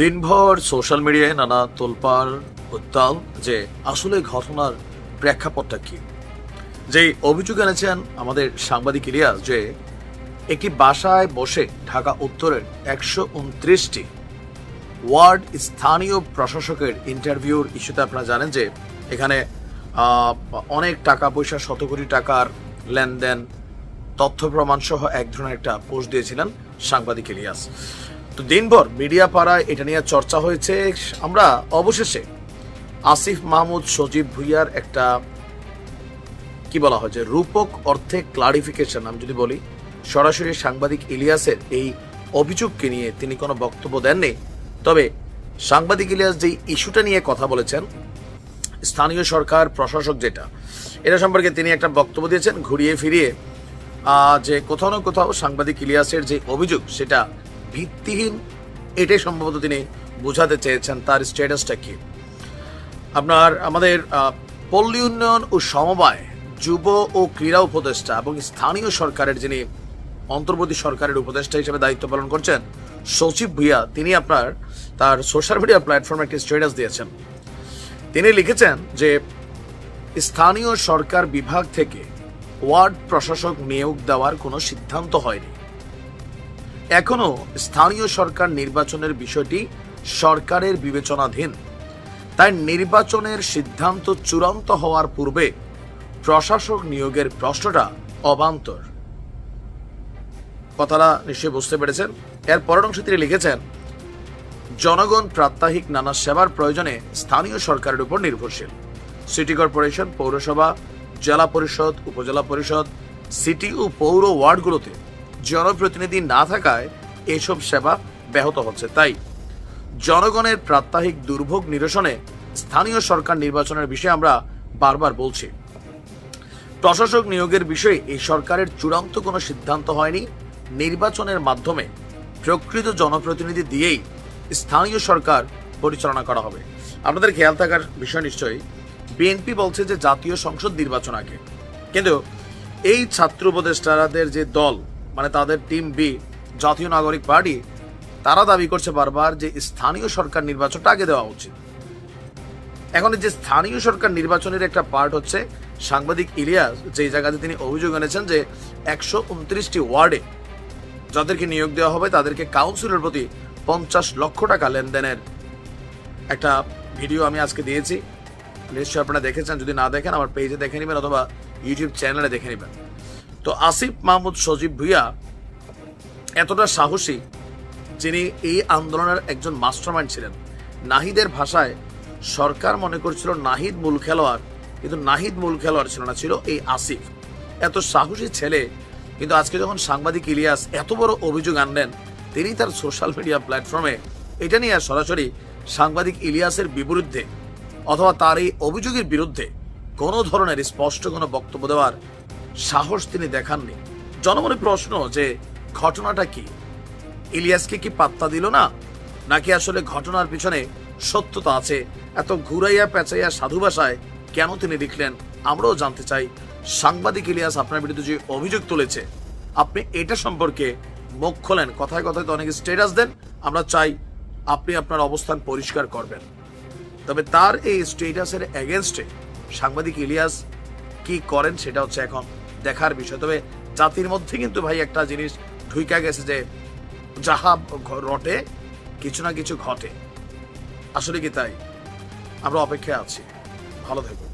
দিনভর সোশ্যাল মিডিয়ায় নানা তোলপাড়, উত্তাল যে আসলে ঘটনার প্রেক্ষাপটটা কি? যে অভিযোগ এনেছেন আমাদের সাংবাদিক ইলিয়াস যে একটি বাসায় বসে ঢাকা উত্তরের একশো উনত্রিশটি ওয়ার্ড স্থানীয় প্রশাসকের ইন্টারভিউর ইস্যুতে আপনারা জানেন যে এখানে অনেক টাকা পয়সা, শত কোটি টাকার লেনদেন, তথ্য প্রমাণ সহ এক ধরনের একটা পোস্ট দিয়েছিলেন সাংবাদিক ইলিয়াস। তো দিনভর মিডিয়া পাড়ায় এটা নিয়ে চর্চা হয়েছে। আমরা অবশেষে আসিফ মাহমুদ, সজীব ভুইয়ার একটা, কি বলা হয় যে, রূপক অর্থে ক্লারিফিকেশন আমি যদি বলি, সরাসরি সাংবাদিক ইলিয়াসের এই অভিযোগকে নিয়ে তিনি কোনো বক্তব্য দেননি। তবে সাংবাদিক ইলিয়াস যেই ইস্যুটা নিয়ে কথা বলেছেন, স্থানীয় সরকার, প্রশাসক যেটা, এটা সম্পর্কে তিনি একটা বক্তব্য দিয়েছেন ঘুরিয়ে ফিরিয়ে। যে কোথাও না কোথাও সাংবাদিক ইলিয়াসের যে অভিযোগ, সেটা ভিত্তিহীন। এটাই সম্ভবত তিনি বোঝাতে চেয়েছেন তার স্ট্যাটাসটা কি। আপনার আমাদের পল্লী উন্নয়ন ও সমবায়, যুব ও ক্রীড়া উপদেষ্টা এবং স্থানীয় সরকারের যিনি অন্তর্বর্তী সরকারের উপদেষ্টা হিসেবে দায়িত্ব পালন করছেন, সচিব ভুইয়া, তিনি আপনার তার সোশ্যাল মিডিয়া প্ল্যাটফর্মে একটি স্ট্যাটাস দিয়েছেন। তিনি লিখেছেন যে, স্থানীয় সরকার বিভাগ থেকে ওয়ার্ড প্রশাসক নিয়োগ দেওয়ার কোনো সিদ্ধান্ত হয়নি। এখনও স্থানীয় সরকার নির্বাচনের বিষয়টি সরকারের বিবেচনাধীন। তাই নির্বাচনের সিদ্ধান্ত চূড়ান্ত হওয়ার পূর্বে প্রশাসক নিয়োগের প্রশ্নটা অবান্তর। কথাটা নিশ্চয়ই বুঝতে পেরেছেন। এর পরের অংশে তিনি লিখেছেন, জনগণ প্রাত্যহিক নানা সেবার প্রয়োজনে স্থানীয় সরকারের উপর নির্ভরশীল। সিটি কর্পোরেশন, পৌরসভা, জেলা পরিষদ, উপজেলা পরিষদ, সিটি ও পৌর ওয়ার্ডগুলোতে জনপ্রতিনিধি না থাকায় এসব সেবা ব্যাহত হচ্ছে। তাই জনগণের প্রাত্যহিক দুর্ভোগ নিরসনে স্থানীয় সরকার নির্বাচনের বিষয়ে আমরা বারবার বলছি। প্রশাসক নিয়োগের বিষয়ে এই সরকারের চূড়ান্ত কোনো সিদ্ধান্ত হয়নি। নির্বাচনের মাধ্যমে প্রকৃত জনপ্রতিনিধি দিয়েই স্থানীয় সরকার পরিচালনা করা হবে। আপনাদের খেয়াল থাকার বিষয় নিশ্চয়ই, বিএনপি বলছে যে জাতীয় সংসদ নির্বাচন আগে। কিন্তু এই ছাত্র উপদেষ্টাদের যে দল মানে তাদের টিম বি জাতীয় নাগরিক পার্টি তারা দাবি করছে বারবার যে স্থানীয় সরকার নির্বাচনটা আগে দেওয়া উচিত। এখন যে স্থানীয় সরকার নির্বাচনের একটা পার্ট হচ্ছে, সাংবাদিক ইলিয়াস যে জায়গাতে তিনি অভিযোগ এনেছেন যে একশো উনত্রিশটি ওয়ার্ডে যাদেরকে নিয়োগ দেওয়া হবে, তাদেরকে কাউন্সিলের প্রতি পঞ্চাশ লক্ষ টাকা লেনদেনের একটা ভিডিও আমি আজকে দিয়েছি। নিশ্চয়ই আপনারা দেখেছেন, যদি না দেখেন আমার পেজে দেখে নেবেন অথবা ইউটিউব চ্যানেলে দেখে নেবেন। তো আসিফ মাহমুদ সজীব ভুইয়া এতটা সাহসী যিনি এই আন্দোলনের একজন মাস্টারমাইন্ড ছিলেন। নাহিদের ভাষায় সরকার মনে করছিল নাহিদ মূল খেলোয়াড়, কিন্তু নাহিদ মূল খেলোয়াড় ছিল না, ছিল এই আসিফ। এত সাহসী ছেলে, কিন্তু আজকে যখন সাংবাদিক ইলিয়াস এত বড় অভিযোগ আনলেন, তিনি তার সোশ্যাল মিডিয়া প্ল্যাটফর্মে এটা নিয়ে সরাসরি সাংবাদিক ইলিয়াসের বিরুদ্ধে অথবা তার এই অভিযোগের বিরুদ্ধে কোনো ধরনের স্পষ্ট কোনো বক্তব্য দেওয়ার সাহস তিনি দেখাননি। জনমনে প্রশ্ন যে, ঘটনাটা কি? ইলিয়াসকে কি পাত্তা দিল না? নাকি আসলে ঘটনার পিছনে সত্যতা আছে? এত ঘুরাইয়া পেঁচাইয়া সাধু ভাষায় কেন তিনি লিখলেন? আমরাও জানতে চাই। সাংবাদিক ইলিয়াস আপনার বিরুদ্ধে যে অভিযোগ তুলেছে, আপনি এটা সম্পর্কে মুখ খোলেন। কথায় কথায় তো অনেকে স্টেটাস দেন। আমরা চাই আপনি আপনার অবস্থান পরিষ্কার করবেন। তবে তার এই স্টেটাসের এগেনস্টে সাংবাদিক ইলিয়াস কি করেন সেটা হচ্ছে এখন দেখার বিষয়। তবে জাতির মধ্যে কিন্তু ভাই একটা জিনিস ঢুইকা গেছে যে যাহা রটে, কিছু না কিছু ঘটে। আসলে কি তাই? আমরা অপেক্ষায় আছি। ভালো থাকুন।